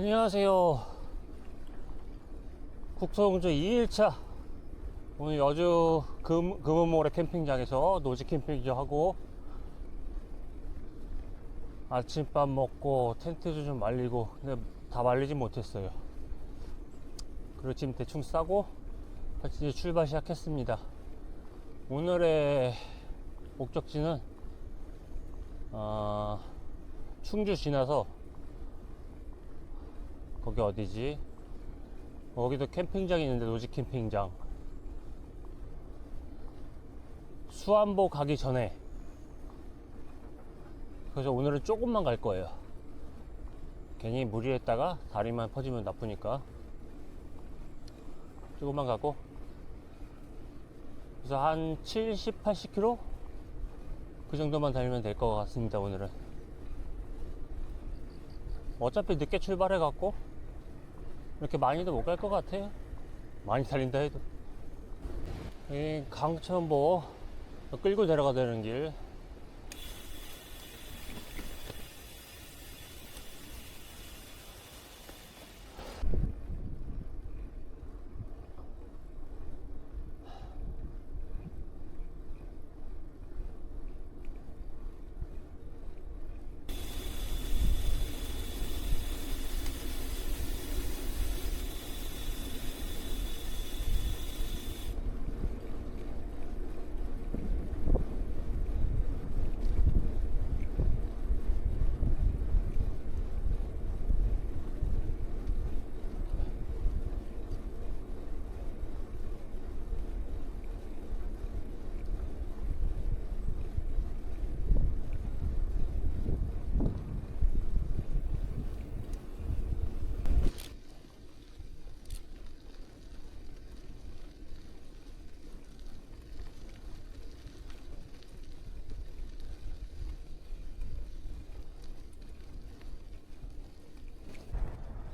안녕하세요. 국토공주 2일차. 오늘 여주 금, 금은모래 캠핑장에서 노지 캠핑장 하고 아침밥 먹고 텐트도 좀 말리고 근데 다 말리진 못했어요. 그리고 지금 대충 싸고 이제 출발 시작했습니다. 오늘의 목적지는 어, 충주 지나서 거기 어디지? 거기도 캠핑장이 있는데 노지 캠핑장. 수안보 가기 전에. 그래서 오늘은 조금만 갈 거예요. 괜히 무리했다가 다리만 퍼지면 나쁘니까. 조금만 가고. 그래서 한 70, 80km 그 정도만 달리면 될 것 같습니다 오늘은. 어차피 늦게 출발해 갖고 이렇게 많이도 못 갈 것 같아요 많이 달린다 해도. 이 강천보 끌고 내려가 되는 길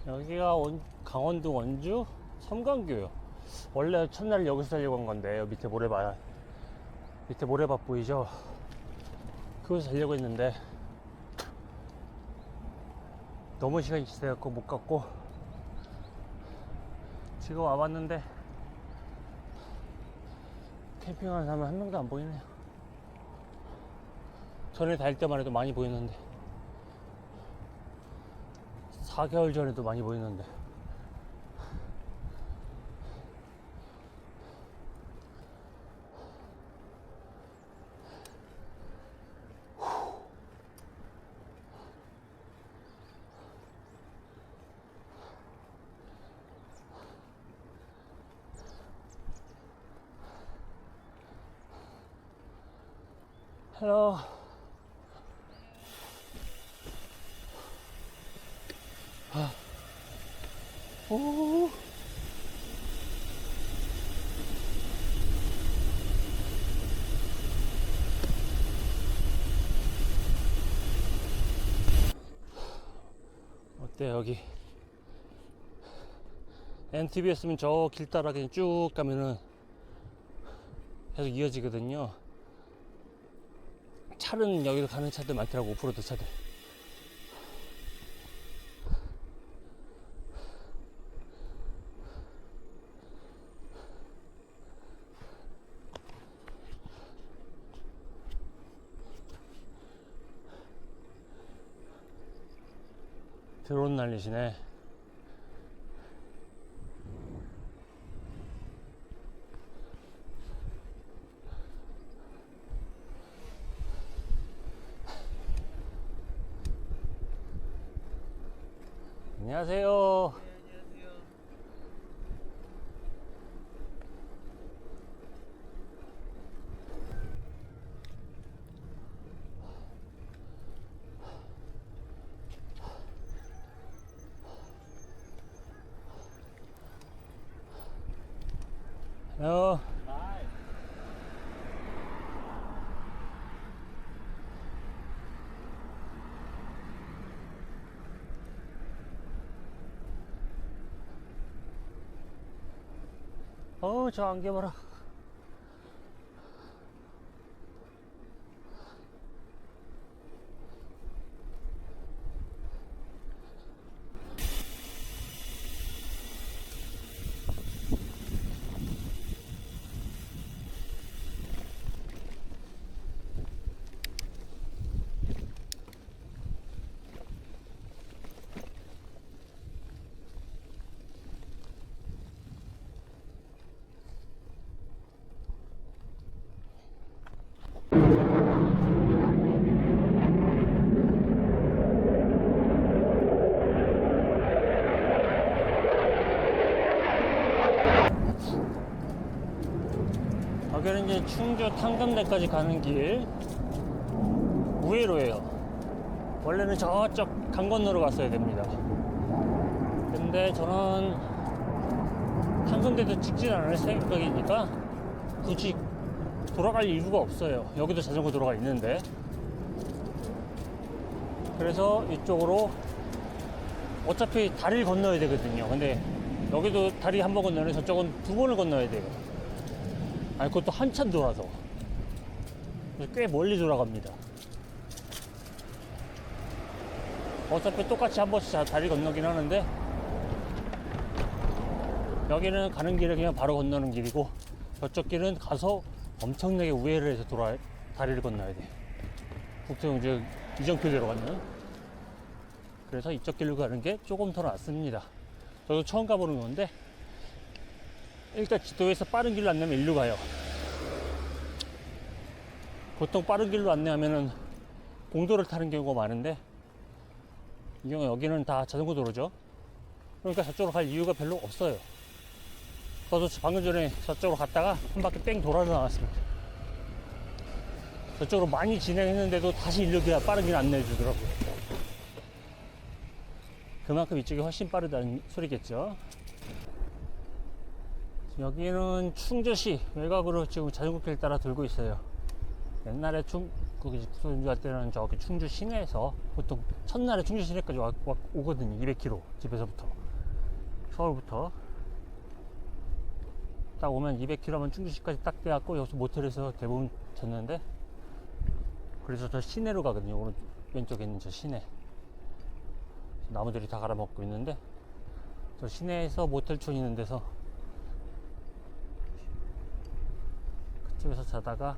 여기가 원- 강원도 원주 섬광교요. 원래 첫날 여기서 살려고 한 건데 밑에 모래밭 밑에 모래밭 보이죠? 그곳에 살려고 했는데 너무 시간이 지나갖고 못 갔고 지금 와봤는데 캠핑하는 사람 한 명도 안 보이네요. 전에 다닐 때만 해도 많이 보였는데 4개월 전에도 많이 보였는데. 헬 오. 어때 여기? NTB였으면 저 길 따라 그냥 쭉 가면은 계속 이어지거든요. 차는 여기로 가는 차들 많더라고 오프로드 차들 드론 날리시네. 안녕하세요. 어, 어, 저 안개 봐라. 여기는 이제 충주 탕감대까지 가는 길 우회로예요. 원래는 저쪽 강 건너로 갔어야 됩니다. 근데 저는 탕감대도 찍진 않을 생각이니까 굳이 돌아갈 이유가 없어요. 여기도 자전거 도로가 있는데. 그래서 이쪽으로 어차피 다리를 건너야 되거든요. 근데 여기도 다리 한 번 건너는 저쪽은 두 번을 건너야 돼요. 아니 그것도 한참 돌아서. 꽤 멀리 돌아갑니다. 어차피 똑같이 한 번씩 다- 다리 건너긴 하는데 여기는 가는 길에 그냥 바로 건너는 길이고 저쪽 길은 가서 엄청나게 우회를 해서 돌아 다리를 건너야 돼. 이제 이정표대로 가는 그래서 이쪽 길로 가는 게 조금 더 낫습니다. 저도 처음 가보는 건데 일단 지도에서 빠른 길로 안내면 일로 가요. 보통 빠른 길로 안내하면은 공도를 타는 경우가 많은데 이 경우 여기는 다 자전거 도로죠. 그러니까 저쪽으로 갈 이유가 별로 없어요. 저도 방금 전에 저쪽으로 갔다가 한 바퀴 뺑 돌아 나왔습니다. 저쪽으로 많이 진행했는데도 다시 길 빠른 길 안내해 주더라고요. 그만큼 이쪽이 훨씬 빠르다는 소리겠죠. 여기는 충주시 외곽으로 지금 자전거길 따라 돌고 있어요. 옛날에 충, 거기 구소운주할 때는 저기 충주 시내에서 보통 첫날에 충주 시내까지 와, 와- 오거든요. 200km 집에서부터. 서울부터. 딱 오면 200km면 충주시까지 딱 돼갖고 여기서 모텔에서 대부분 잤는데 그래서 저 시내로 가거든요. 오른 왼쪽에 있는 저 시내. 나무들이 다 갈아먹고 있는데 저 시내에서 모텔촌 있는 데서 그쪽에서 자다가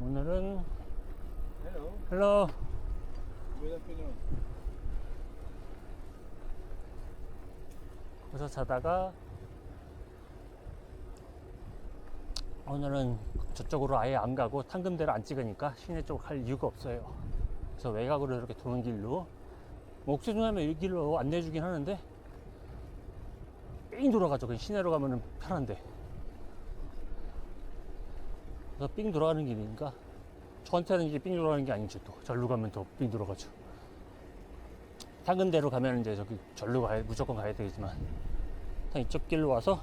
오늘은 Hello, 헬로 good afternoon. 거기서 자다가 오늘은 저쪽으로 아예 안 가고 탕금대로 안 찍으니까 시내 쪽 할 이유가 없어요. 그래서 외곽으로 이렇게 도는 길로 뭐 옥수수하면 이 길로 안내해주긴 하는데 삥 돌아가죠. 그냥 시내로 가면은 편한데. 그래서 삥 돌아가는 길이니까 저한테는 이게 삥 돌아가는 게 아니죠. 또. 절로 가면 더 삥 돌아가죠. 탕금대로 가면 이제 저기 절로 가야 무조건 가야 되겠지만. 이쪽 길로 와서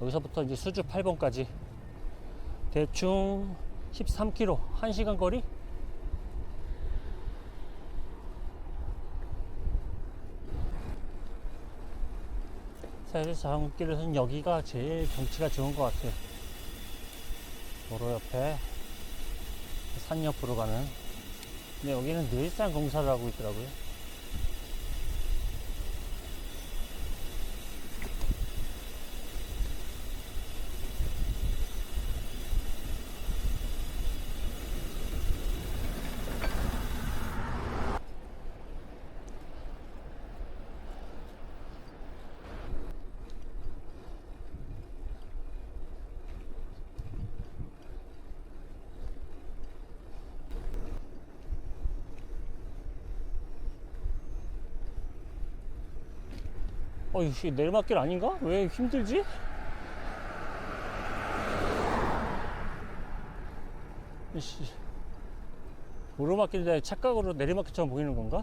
여기서부터 이제 수주 8번까지. 대충 13km 1시간 거리? 사실 자전거길에서는 여기가 제일 경치가 좋은 것 같아요 도로 옆에 산 옆으로 가는. 근데 여기는 늘상 공사를 하고 있더라고요 어, 이거 내리막길 아닌가? 왜 힘들지? 이씨. 오르막길인데 착각으로 내리막길처럼 보이는 건가?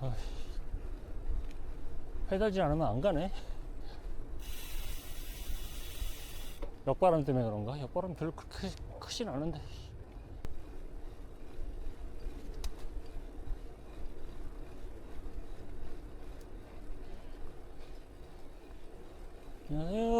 아이씨. 페달질 않으면 안 가네. 역바람 때문에 그런가? 역바람 별로 크게 크진 않은데. 안